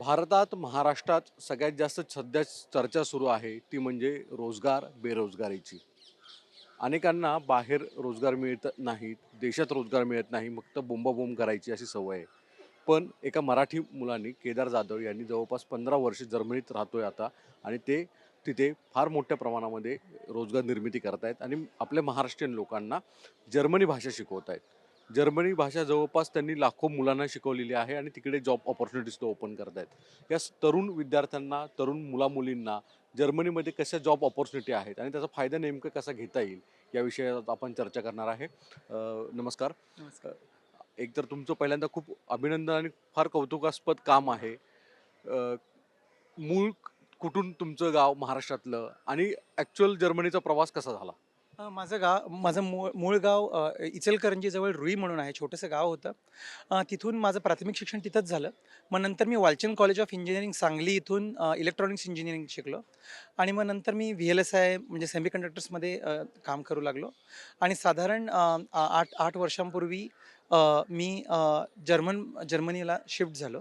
भारतात महाराष्ट्रात सगळ्यात जास्त सध्या चर्चा सुरू आहे ती म्हणजे रोजगार बेरोजगारीची. अनेकांना बाहेर रोजगार मिळत नाहीत देशात रोजगार मिळत नाही फक्त बोंबाबोंब करायची अशी सवय आहे. पण एका मराठी मुलांनी केदार जाधव यांनी जवळपास पंधरा वर्ष जर्मनीत राहतोय आता आणि ते तिथे फार मोठ्या प्रमाणामध्ये रोजगार निर्मिती करतायत आणि आपल्या महाराष्ट्रीयन लोकांना जर्मनी भाषा शिकवत आहेत जर्मनी भाषा जवळपास त्यांनी लाखो मुलांना शिकवलेली आहे आणि तिकडे जॉब ऑपॉर्च्युनिटीज ते ओपन करतायत. या तरुण विद्यार्थ्यांना तरुण मुलामुलींना जर्मनीमध्ये कशा जॉब ऑपॉर्च्युनिटी आहेत आणि त्याचा फायदा नेमका कसा घेता येईल या विषयात आपण चर्चा करणार आहे. नमस्कार. नमस्कार. एक तर तुमचं पहिल्यांदा खूप अभिनंदन आणि फार कौतुकास्पद काम आहे. मूळ कुठून तुमचं गाव महाराष्ट्रातलं आणि ॲक्च्युअल जर्मनीचा प्रवास कसा झाला? अ, माझं गाव माझं मूळ मूळ गाव अ, इचलकरंजीजवळ रुई म्हणून आहे छोटंसं गाव होतं. अ, तिथून माझं प्राथमिक शिक्षण तिथंच झालं. मग नंतर मी Walchand college of engineering Sangli इथून इलेक्ट्रॉनिक्स इंजिनिअरिंग शिकलो. आणि मग नंतर मी व्ही एल एस आय म्हणजे सेमी कंडक्टर्समध्ये काम करू लागलो. आणि साधारण अ, आ- आठ आठ वर्षांपूर्वी अ, मी अ, जर्मन जर्मनीला शिफ्ट झालो.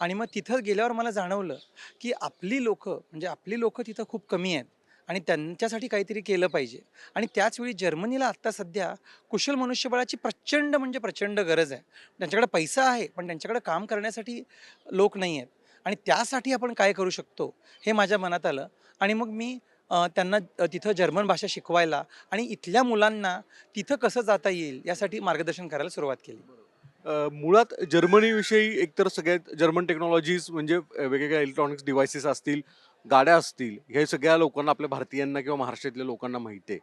आणि मग तिथं गेल्यावर मला जाणवलं की आपली लोकं म्हणजे आपली लोकं तिथं खूप कमी आहेत. आणि त्यांच्यासाठी काहीतरी केलं पाहिजे. आणि त्याचवेळी जर्मनीला आत्ता सध्या कुशल मनुष्यबळाची प्रचंड म्हणजे प्रचंड गरज आहे. त्यांच्याकडे पैसा आहे पण त्यांच्याकडे काम करण्यासाठी लोक नाही आहेत. आणि त्यासाठी आपण काय करू शकतो हे माझ्या मनात आलं. आणि मग मी त्यांना तिथं जर्मन भाषा शिकवायला आणि इथल्या मुलांना तिथं कसं जाता येईल यासाठी मार्गदर्शन करायला सुरुवात केली. मुळात जर्मनीविषयी एकतर सगळ्यात जर्मन टेक्नॉलॉजीज म्हणजे वेगवेगळ्या इलेक्ट्रॉनिक्स डिव्हायसेस असतील गाड्या असतील हे सगळ्या लोकांना आपल्या भारतीयांना किंवा महाराष्ट्रातल्या लोकांना माहिती आहे.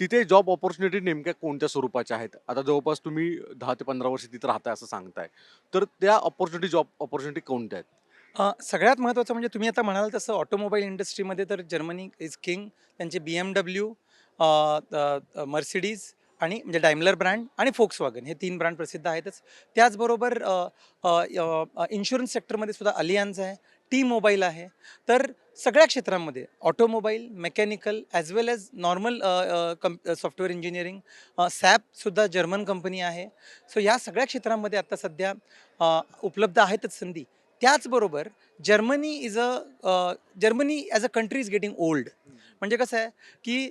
तिथे जॉब ऑपॉर्च्युनिटी नेमक्या कोणत्या स्वरूपाच्या आहेत? आता जवळपास तुम्ही दहा ते पंधरा वर्ष तिथे राहताय असं सांगताय. तर त्या ऑपॉर्च्युनिटी जॉब ऑपॉर्च्युनिटी कोणत्या आहेत? सगळ्यात महत्त्वाचं म्हणजे तुम्ही आता म्हणाल तसं ऑटोमोबाईल इंडस्ट्रीमध्ये तर जर्मनी इज किंग त्यांचे बी एम डब्ल्यू मर्सिडीज आणि म्हणजे डायमलर ब्रँड आणि फोक्स वॅगन हे तीन ब्रँड प्रसिद्ध आहेतच. त्याचबरोबर इन्शुरन्स सेक्टरमध्ये सुद्धा अलियांज आहे. टी मोबाईल आहे. तर सगळ्या क्षेत्रांमध्ये automobile mechanical as well as normal cum software engineering सॅपसुद्धा German company आहे. सो या सगळ्या क्षेत्रांमध्ये आता सध्या उपलब्ध आहेतच संधी. त्याचबरोबर Germany is a Germany as a country is getting old म्हणजे कसं आहे की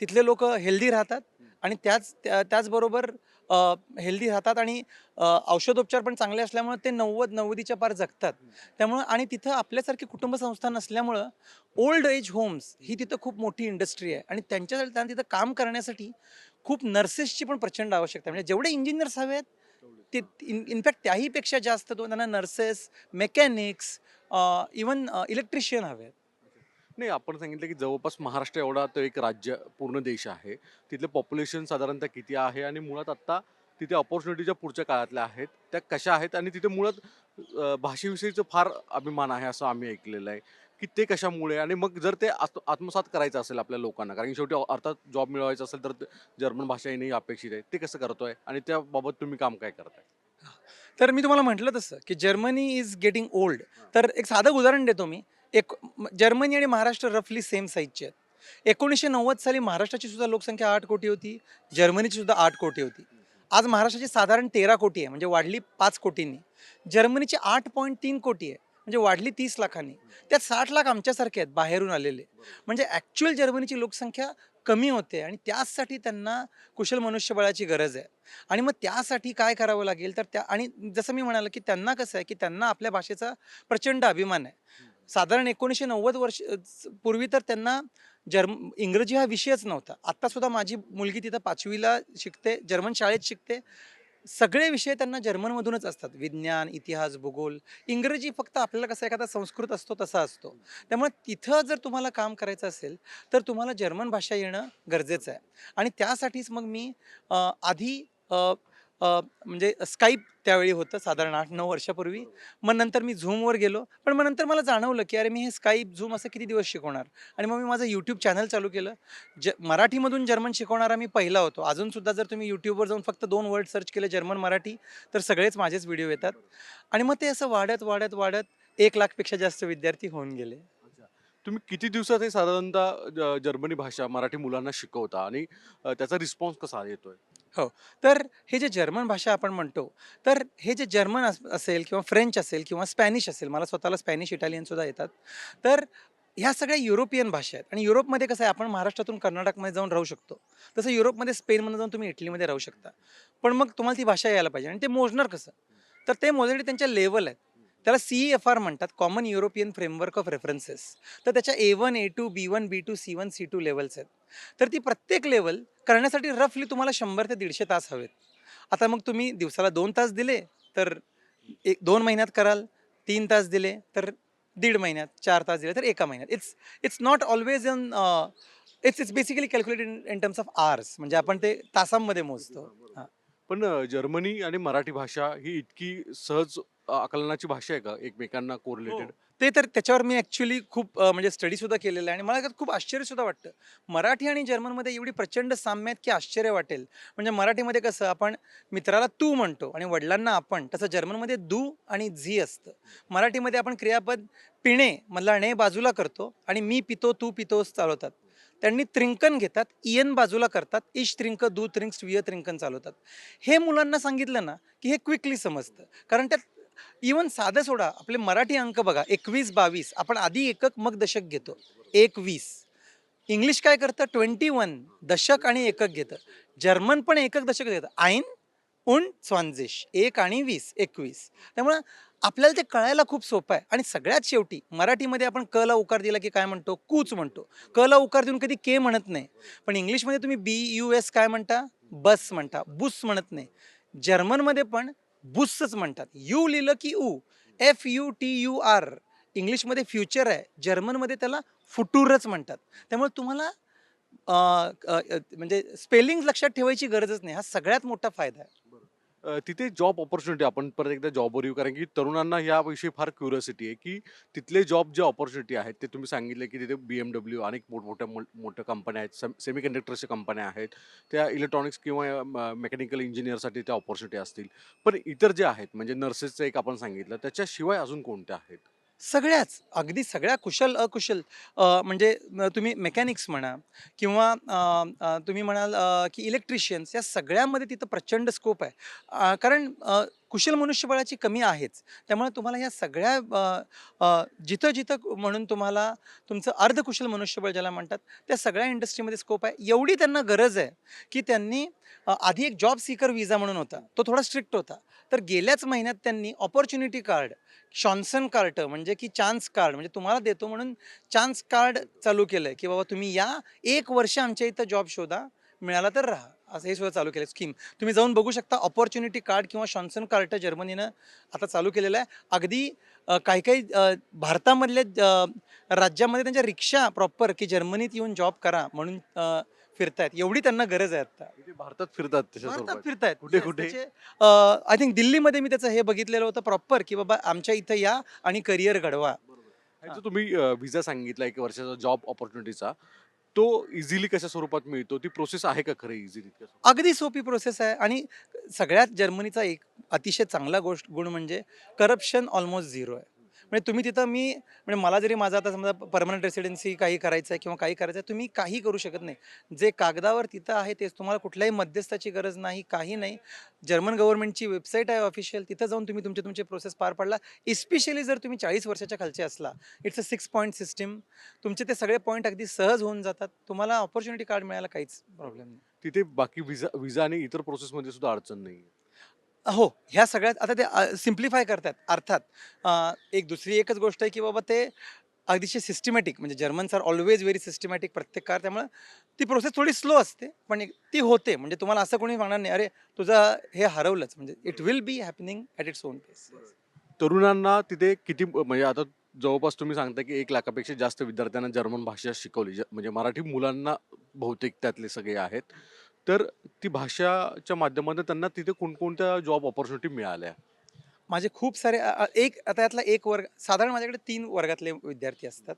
तिथले लोक हेल्दी राहतात आणि त्याच त्या- त्याचबरोबर हेल्दी राहतात आणि औषधोपचार पण चांगले असल्यामुळे ते नव्वद नव्वदीच्या पार जगतात. त्यामुळं आणि तिथं आपल्यासारखी कुटुंब संस्था नसल्यामुळं ओल्ड एज होम्स ही तिथं खूप मोठी इंडस्ट्री आहे. आणि त्यांच्यासाठी त्यांना तिथं काम करण्यासाठी खूप नर्सेसची पण प्रचंड आवश्यकता आहे. म्हणजे जेवढे इंजिनियर्स हवे आहेत ते इन इनफॅक्ट त्याहीपेक्षा जास्त तो त्यांना नर्सेस मेकॅनिक्स इवन इलेक्ट्रिशियन हवे आहेत. नाही आपण सांगितलं की जवळपास महाराष्ट्र एवढा तो एक राज्य पूर्ण देश आहे. तिथलं पॉप्युलेशन साधारणतः किती आहे आणि मुळात आत्ता तिथे ऑपॉर्च्युनिटीच्या पुढच्या काळातल्या आहेत. त्या कशा आहेत आणि तिथे मुळात भाषेविषयीचं फार अभिमान आहे असं आम्ही ऐकलेलं आहे की ते कशामुळे आणि मग जर ते आत्म- आत्मसात करायचं असेल आपल्या लोकांना कारण की शेवटी अर्थात जॉब मिळवायचा असेल तर जर्मन भाषा येणे अपेक्षित आहे. ते कसं करतोय आणि त्याबाबत तुम्ही काम काय करताय? तर मी तुम्हाला म्हटलं तसं की जर्मनी इज गेटिंग ओल्ड तर एक साधं उदाहरण देतो मी. एक जर्मनी आणि महाराष्ट्र रफली सेम साईजचे आहेत. एकोणीसशे नव्वद साली महाराष्ट्राची सुद्धा लोकसंख्या आठ कोटी होती जर्मनीची सुद्धा आठ कोटी होती. आज महाराष्ट्राची साधारण तेरा कोटी आहे म्हणजे वाढली पाच कोटींनी. जर्मनीची आठ पॉईंट तीन कोटी आहे म्हणजे वाढली तीस लाखांनी. त्यात साठ लाख आमच्यासारखे आहेत बाहेरून आलेले. म्हणजे ॲक्च्युअल जर्मनीची लोकसंख्या कमी होते आणि त्याचसाठी त्यांना कुशल मनुष्यबळाची गरज आहे. आणि मग त्यासाठी काय करावं लागेल? तर त्या आणि जसं मी म्हणालो की त्यांना कसं आहे की त्यांना आपल्या भाषेचा प्रचंड अभिमान आहे. साधारण एकोणीसशे नव्वद वर्ष पूर्वी तर त्यांना जर्म इंग्रजी हा विषयच नव्हता. आत्तासुद्धा माझी मुलगी तिथं पाचवीला शिकते जर्मन शाळेत शिकते. सगळे विषय त्यांना जर्मनमधूनच असतात. विज्ञान इतिहास भूगोल. इंग्रजी फक्त आपल्याला कसं एखादा संस्कृत असतो तसा असतो. त्यामुळे तिथं जर तुम्हाला काम करायचं असेल तर तुम्हाला जर्मन भाषा येणं गरजेचं आहे. आणि त्यासाठीच मग मी आधी म्हणजे स्काईप त्यावेळी होतं साधारण आठ नऊ वर्षापूर्वी. मग नंतर मी झूमवर गेलो. पण मग नंतर मला जाणवलं की अरे मी हे स्काईप झूम असं किती दिवस शिकवणार? आणि मग मी माझं यूट्यूब चॅनल चालू केलं. ज मराठीमधून जर्मन शिकवणारा मी पहिला होतो. अजूनसुद्धा जर तुम्ही यूट्यूबवर जाऊन फक्त दोन वर्ड सर्च केले जर्मन मराठी तर सगळेच माझेच व्हिडिओ येतात. आणि मग ते असं वाढत वाढत वाढत एक लाखपेक्षा जास्त विद्यार्थी होऊन गेले. तुम्ही किती दिवसात हे साधारणतः ज- जर्मनी भाषा मराठी मुलांना शिकवता? आणि त्याचा रिस्पॉन्स कसा येतोय? हो. तर हे जे जर्मन भाषा आपण म्हणतो तर हे जे जर्मन अस असेल किंवा फ्रेंच असेल किंवा स्पॅनिश असेल मला स्वतःला स्पॅनिश इटालियनसुद्धा येतात तर ह्या सगळ्या युरोपियन भाषा आहेत. आणि युरोपमध्ये कसं आहे आपण महाराष्ट्रातून कर्नाटकमध्ये जाऊन राहू शकतो. तसं युरोपमध्ये स्पेनमध्ये जाऊन तुम्ही इटलीमध्ये राहू शकता. पण मग तुम्हाला ती भाषा यायला पाहिजे. आणि ते मोजणार कसं? तर ते मोजण्यासाठी त्यांच्या लेवल आहेत. त्याला सी एफ आर म्हणतात common European framework of references तर त्याच्या A one A two B one B two C one C two levels आहेत. तर ती प्रत्येक लेवल करण्यासाठी रफली तुम्हाला शंभर ते दीडशे तास हवेत. आता मग तुम्ही दिवसाला दोन तास दिले तर एक दोन महिन्यात कराल तीन तास दिले तर दीड महिन्यात चार तास दिले तर एका महिन्यात. It's it's not always in it's it's basically calculated in terms of hours म्हणजे आपण ते तासांमध्ये मोजतो. हां पण जर्मनी आणि मराठी भाषा ही इतकी सहज आकलनाची भाषा आहे का एकमेकांना कोरिलेटेड हो. ते तर त्याच्यावर मी ॲक्च्युली खूप अ, म्हणजे स्टडीसुद्धा केलेलं आहे आणि मला त्यात खूप आश्चर्यसुद्धा वाटतं. मराठी आणि जर्मनमध्ये एवढी प्रचंड साम्य आहेत की आश्चर्य वाटेल. म्हणजे मराठीमध्ये कसं आपण मित्राला तू म्हणतो आणि वडिलांना आपण तसं जर्मनमध्ये दू आणि झी असतं. मराठीमध्ये आपण क्रियापद पिणे मधला णे बाजूला करतो आणि मी पितो तू पितोस चालवतात. त्यांनी त्रिंकन घेतात इयन बाजूला करतात इश त्रिंक दू त्रिंक स्वीय त्रिंकन चालवतात. हे मुलांना सांगितलं ना की हे क्विकली समजतं. कारण त्यात इवन साधं सोडा आपले मराठी अंक बघा एकवीस बावीस आपण आधी एकक मग दशक घेतो. एकवीस. इंग्लिश काय करतं? ट्वेंटी वन दशक आणि एकक घेतं. जर्मन पण एकक दशक घेतं. आईन उन स्वांजिश एक आणि वीस एकवीस. त्यामुळं आपल्याला ते कळायला खूप सोपं आहे. आणि सगळ्यात शेवटी मराठीमध्ये आपण क ला उकार दिला की काय म्हणतो? कूच म्हणतो. क ला उकार देऊन कधी के म्हणत नाही. पण इंग्लिशमध्ये तुम्ही बी यू एस काय म्हणता? बस म्हणता. बुस म्हणत नाही. जर्मनमध्ये पण बुस्सच म्हणतात. यू लिहिलं की ऊ F U T U R. इंग्लिशमध्ये फ्युचर आहे. जर्मनमध्ये त्याला फुटूरच म्हणतात. त्यामुळे तुम्हाला म्हणजे स्पेलिंग लक्षात ठेवायची गरजच नाही. हा सगळ्यात मोठा फायदा आहे. तिथे जॉब ऑपॉर्च्युनिटी आपण परत एकदा जॉबवर येऊ. कारण की तरुणांना याविषयी फार क्युरियोसिटी आहे की तिथले जॉब जे ऑपॉर्च्युनिटी आहेत ते तुम्ही सांगितले की तिथे बी एम डब्ल्यू अनेक मोठमोठ्या मोठ्या कंपन्या आहेत. सेमी कंडक्टरच्या कंपन्या आहेत. त्या इलेक्ट्रॉनिक्स किंवा मेकॅनिकल इंजिनियरसाठी त्या ऑपॉर्च्युनिटी असतील. पण इतर जे आहेत म्हणजे नर्सेसचं एक आपण सांगितलं त्याच्याशिवाय अजून कोणत्या आहेत? सगळ्याच अगदी सगळ्या कुशल अकुशल म्हणजे तुम्ही मेकॅनिक्स म्हणा किंवा तुम्ही म्हणाल की इलेक्ट्रिशियन्स या सगळ्यामध्ये तिथं प्रचंड स्कोप आहे. कारण कुशल मनुष्यबळाची कमी आहेच. त्यामुळे तुम्हाला या सगळ्या जिथं जिथं म्हणून तुम्हाला तुमचं अर्धकुशल मनुष्यबळ ज्याला म्हणतात त्या सगळ्या इंडस्ट्रीमध्ये स्कोप आहे. एवढी त्यांना गरज आहे की त्यांनी आधी एक जॉब सीकर विजा म्हणून होता. तो थोडा स्ट्रिक्ट होता. तर गेल्याच महिन्यात त्यांनी ऑपॉर्च्युनिटी कार्ड शॉन्सन कार्ट म्हणजे की चान्स कार्ड म्हणजे तुम्हाला देतो म्हणून चान्स कार्ड चालू केलं आहे की बाबा तुम्ही या एक वर्ष आमच्या इथं जॉब शोधा मिळाला तर राहा. असं हे सुद्धा चालू केलं स्कीम तुम्ही जाऊन बघू शकता ऑपॉर्च्युनिटी कार्ड किंवा शॉन्सन कार्ट जर्मनीनं आता चालू केलेलं आहे. अगदी काही काही भारतामधल्या राज्यामध्ये त्यांच्या रिक्षा प्रॉपर की जर्मनीत येऊन जॉब करा म्हणून फिरतायत. एवढी त्यांना गरज आहे आता. इथे भारतात फिरतात भारतात फिरतायत. कुठे- कुठे? आय थिंक दिल्लीमध्ये मी त्याचं हे बघितलेलं होतं प्रॉपर की बाबा आमच्या इथं या आणि करिअर घडवा. तुम्ही विजा सांगितला एक वर्षाचा जॉब ऑपॉर्च्युनिटीचा तो इझिली कशा स्वरूपात मिळतो? ती प्रोसेस आहे का खरं इझिली अगदी सोपी प्रोसेस आहे. आणि सगळ्यात जर्मनीचा एक अतिशय चांगला गोष्ट गुण म्हणजे करप्शन ऑलमोस्ट झिरो आहे. म्हणजे तुम्ही तिथं मी म्हणजे मला जरी माझा आता समजा परमनंट रेसिडेन्सी काही करायचं आहे किंवा काही करायचं आहे तुम्ही काही करू शकत नाही. जे कागदावर तिथं आहे तेच. तुम्हाला कुठल्याही मध्यस्थाची गरज नाही काही नाही. जर्मन गव्हर्नमेंटची वेबसाईट आहे ऑफिशियल तिथं जाऊन तुम्ही तुमचे तुमचे प्रोसेस पार पाडला. इस्पेशली जर तुम्ही चाळीस वर्षाच्या खालचे असला it's a six point system तुमचे ते सगळे पॉईंट अगदी सहज होऊन जातात. तुम्हाला ऑपॉर्च्युनिटी कार्ड मिळायला काहीच प्रॉब्लेम नाही. तिथे बाकी विजा विजा आणि इतर प्रोसेसमध्ये सुद्धा अडचण नाही हो ह्या सगळ्यात आता ते सिम्प्लिफाय करतात. अर्थात अ, एक दुसरी एकच गोष्ट आहे की बाबा ते अगदीशी सिस्टमॅटिक म्हणजे Germans are always very systematic प्रत्येक कार त्यामुळे ती प्रोसेस थोडी स्लो असते पण एक- ती होते. म्हणजे तुम्हाला असं कोणी सांगणार नाही अरे तुझं हे हरवलंच. म्हणजे it will be happening at its own pace तरुणांना तिथे किती म्हणजे आता जवळपास तुम्ही सांगता की एक लाखापेक्षा जास्त विद्यार्थ्यांना जर्मन भाषा शिकवली. ज- म्हणजे मराठी मुलांना बहुतेक त्यातले सगळे आहेत. तर ती भाषाच्या माध्यमातून त्यांना तिथे कोणकोणत्या जॉब ऑपॉर्च्युनिटी मिळाल्या? माझे खूप सारे एक आता यातला एक वर्ग साधारण माझ्याकडे तीन वर्गातले विद्यार्थी असतात.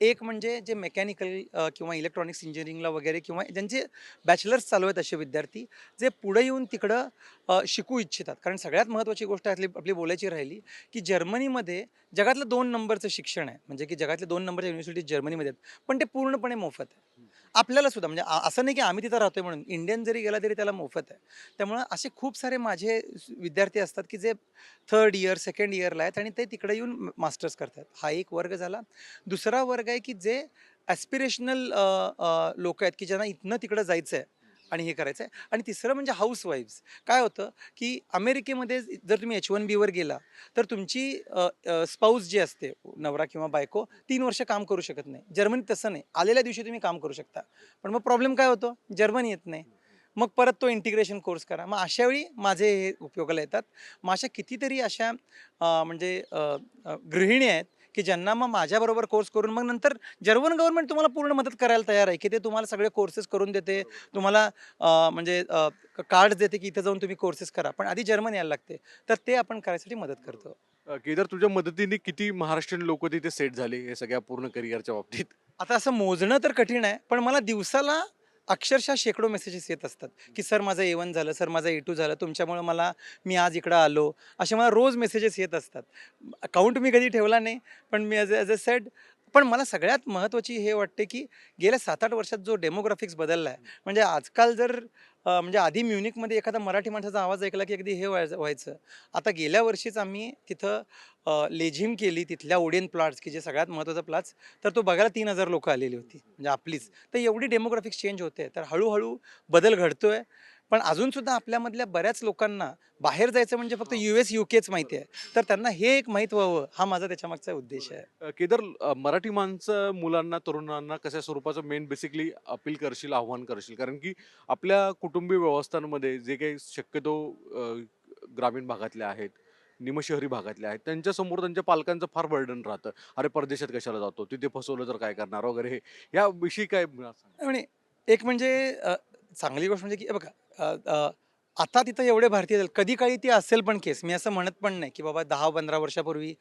एक म्हणजे जे मेकॅनिकल किंवा इलेक्ट्रॉनिक्स इंजिनिअरिंगला वगैरे किंवा ज्यांचे बॅचलर्स चालू आहेत असे विद्यार्थी जे पुढे येऊन तिकडं शिकू इच्छितात. कारण सगळ्यात महत्त्वाची गोष्ट आपली आपली बोलायची राहिली की जर्मनीमध्ये जगातलं दोन नंबरचं शिक्षण आहे. म्हणजे की जगातले दोन नंबरच्या युनिव्हर्सिटी जर्मनीमध्ये आहेत पण ते पूर्णपणे मोफत आहे आपल्याला सुद्धा म्हणजे असं नाही की आम्ही तिथं राहतोय म्हणून. इंडियन जरी गेला तरी त्याला मोफत आहे. त्यामुळं असे खूप सारे माझे विद्यार्थी असतात की जे थर्ड इयर सेकंड इयरला आहेत आणि ते तिकडे येऊन मास्टर्स करतात. हा एक वर्ग झाला. दुसरा वर्ग आहे की जे ॲस्पिरेशनल लोक आहेत की ज्यांना इथनं तिकडं जायचं आहे आणि हे करायचं आहे आणि तिसरं म्हणजे हाऊस वाईफ्स काय होतं की अमेरिकेमध्ये जर तुम्ही एच वन बीवर गेला तर तुमची स्पाऊस जी असते नवरा किंवा बायको तीन वर्ष काम करू शकत नाही. जर्मनीत तसं नाही. आलेल्या दिवशी तुम्ही काम करू शकता. पण मग प्रॉब्लेम काय होतो? जर्मनी येत नाही. मग परत तो इंटिग्रेशन कोर्स करा. मग अशा वेळी माझे हे उपयोगाला येतात. मग अशा कितीतरी अशा म्हणजे गृहिणी आहेत की ज्यांना मग माझ्याबरोबर कोर्स करून मग नंतर जर्मन गव्हर्नमेंट तुम्हाला पूर्ण मदत करायला तयार आहे की ते तुम्हाला सगळे कोर्सेस करून देते तुम्हाला म्हणजे कार्ड देते की इथं जाऊन तुम्ही कोर्सेस करा पण आधी जर्मन यायला लागते. तर ते आपण करायसाठी मदत करतो. केदार तुझ्या मदतीने किती महाराष्ट्रीयन लोक तिथे सेट झाले हे सगळ्या पूर्ण करिअरच्या बाबतीत? आता असं मोजणं तर कठीण आहे पण मला दिवसाला अक्षरशः शेकडो मेसेजेस येत असतात की सर माझं ए वन झालं सर माझं ए टू झालं तुमच्यामुळं मला मी आज इकडं आलो. असे मला रोज मेसेजेस येत असतात. अकाउंट मी कधी ठेवला नाही पण मी ॲज ॲज अ सेड पण मला सगळ्यात महत्त्वाची हे वाटते की गेल्या सात आठ वर्षात जो डेमोग्राफिक्स बदलला आहे म्हणजे आजकाल जर म्हणजे आधी म्युनिकमध्ये एखादा मराठी माणसाचा आवाज ऐकला की अगदी हे व्हायचं व्हायचं. आता गेल्या वर्षीच आम्ही तिथं लेझिम केली तिथल्या ओडियन प्लाट्स की जे सगळ्यात महत्त्वाचं प्लाट्स तर तो बघायला तीन हजार लोक आलेली होती. म्हणजे आपलीच. तर एवढी डेमोग्राफिक्स चेंज होते. तर हळूहळू बदल घडतोय. पण अजून सुद्धा आपल्यामधल्या बऱ्याच लोकांना बाहेर जायचं म्हणजे फक्त यू एस यू केच माहिती आहे. तर त्यांना हे एक माहीत व्हावं हा माझा त्याच्यामागचा उद्देश आहे. केदार मराठी माणसं मुलांना तरुणांना कशा स्वरूपाचं मेन बेसिकली अपील करशील आव्हान करशील? कारण की आपल्या कुटुंबीय व्यवस्थांमध्ये जे काही शक्यतो ग्रामीण भागातले आहेत निमशहरी भागातले आहेत त्यांच्यासमोर त्यांच्या पालकांचं फार बर्डन राहतं. अरे परदेशात कशाला जातो? तिथे फसवलं तर काय करणार? वगैरे हे या विषयी काय. आणि एक म्हणजे चांगली गोष्ट म्हणजे की हे बघा आता तिथं एवढे भारतीय कधी काळी ती असेल पण केस. मी असं म्हणत पण नाही की बाबा दहा पंधरा वर्षापूर्वी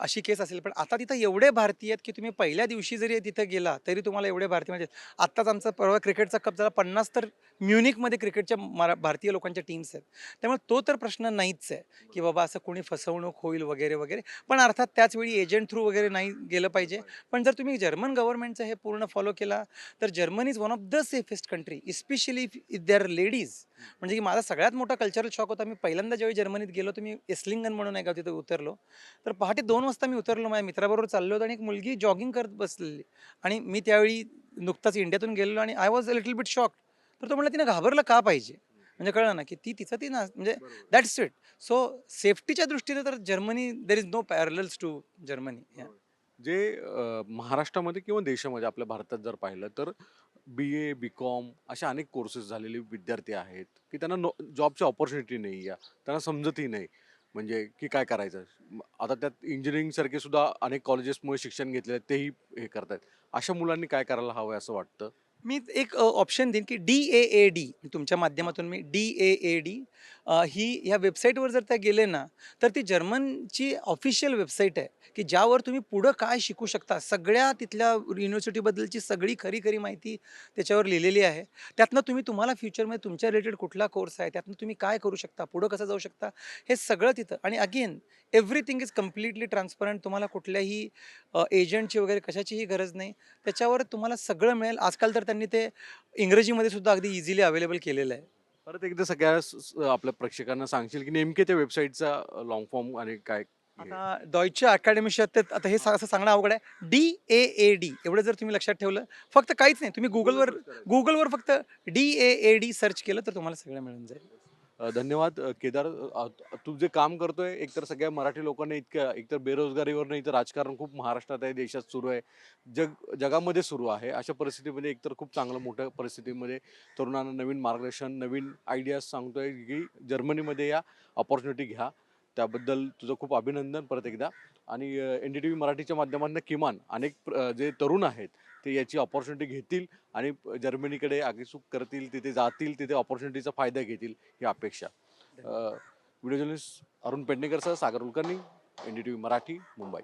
अशी केस असेल. पण आता तिथं एवढे भारतीय आहेत की तुम्ही पहिल्या दिवशी जरी तिथं गेला तरी तुम्हाला एवढे भारतीय म्हणजे आत्ताच आमचा परवा क्रिकेटचा कप झाला पन्नास तर म्युनिकमध्ये क्रिकेटच्या मरा भारतीय लोकांच्या टीम्स आहेत. त्यामुळे तो तर प्रश्न नाहीच आहे की बाबा असं कोणी फसवणूक होईल वगैरे वगैरे. पण अर्थात त्याचवेळी एजंट थ्रू वगैरे नाही गेलं पाहिजे. पण जर तुम्ही जर्मन गव्हर्नमेंटचं हे पूर्ण फॉलो केला तर Germany is one of the safest country especially if there ladies. म्हणजे की माझा सगळ्यात मोठा कल्चरल शॉक होता मी पहिल्यांदा ज्यावेळी जर्मनीत गेलो तर मी एस्लिंगन म्हणून आहे का तिथं उतरलो. तर पहाटे दोन वाजता मी उतरलो माझ्या मित्राबरोबर चाललो होतो आणि एक मुलगी जॉगिंग करत बसलेली. आणि मी त्यावेळी नुकताच इंडियातून गेलेलो आणि I was a little bit shock तर तो म्हणला तिने घाबरलं का पाहिजे? म्हणजे कळलं ना की ती तिचं ती ना म्हणजे दॅट्स इट सो सेफ्टीच्या दृष्टीने तर Germany there is no parallels to Germany. जे महाराष्ट्रामध्ये किंवा देशामध्ये आपल्या भारतात जर पाहिलं तर बी ए बी कॉम अशा अनेक कोर्सेस झालेले विद्यार्थी आहेत की त्यांना नो जॉबची ऑपॉर्च्युनिटी नाही आहे त्यांना समजतही नाही. म्हणजे की काय करायचं? आता त्यात इंजिनिअरिंगसारखे सुद्धा अनेक कॉलेजेसमुळे शिक्षण घेतले तेही हे करतात अशा मुलांनी काय करायला हवं असं वाटतं? मी एक ऑप्शन देईन की डी ए ए डी तुमच्या माध्यमातून मी डी ए ए डी ही ह्या वेबसाईटवर जर त्या गेले ना तर ती जर्मनची ऑफिशियल वेबसाईट आहे की ज्यावर तुम्ही पुढं काय शिकू शकता. सगळ्या तिथल्या युनिव्हर्सिटीबद्दलची सगळी खरी खरी माहिती त्याच्यावर लिहिलेली आहे. त्यातनं तुम्ही तुम्हाला फ्युचरमध्ये तुमच्या रिलेटेड कुठला कोर्स आहे त्यातनं तुम्ही काय करू शकता पुढं कसं जाऊ शकता हे सगळं तिथं. आणि again everything is completely transparent तुम्हाला कुठल्याही एजंटची वगैरे कशाचीही गरज नाही. त्याच्यावर तुम्हाला सगळं मिळेल. आजकाल तर त्यांनी ते इंग्रजीमध्ये सुद्धा अगदी इझिली अवेलेबल केलेलं आहे. परत एकदा सगळ्या स- स- आपल्या प्रेक्षकांना सांगशील की नेमके त्या वेबसाईटचा लॉंग फॉर्म आणि काय? आता डॉयचे अकॅडमी आता हे सा- असं सांगणं अवघड आहे. डी ए ए डी एवढं जर तुम्ही लक्षात ठेवलं फक्त काहीच नाही. तुम्ही गुगलवर गुगलवर फक्त D A A D search केलं तर तुम्हाला सगळं मिळून जाईल. धन्यवाद केदार. तू जे काम करतोय एकतर सगळ्या मराठी लोकांना इतकं एकतर बेरोजगारीवर नाही तर राजकारण खूप महाराष्ट्रात आहे देशात सुरू आहे. जग जगामध्ये सुरू आहे. अशा परिस्थितीमध्ये एकतर खूप चांगलं मोठ्या परिस्थितीमध्ये तरुणांना नवीन मार्गदर्शन नवीन आयडियाज सांगतोय की जर्मनीमध्ये या ऑपॉर्च्युनिटी घ्या. त्याबद्दल तुझं खूप अभिनंदन परत एकदा. आणि एन डी टी व्ही मराठीच्या माध्यमातून किमान अनेक प्र- जे तरुण आहेत ते याची ऑपॉर्च्युनिटी घेतील आणि जर्मनीकडे आगेसूक करतील तिथे जातील तिथे ऑपॉर्च्युनिटीचा फायदा घेतील ही अपेक्षा. Video journalist Arun पेडणेकरसह Sagar Kulkarni N D T V Marathi Mumbai.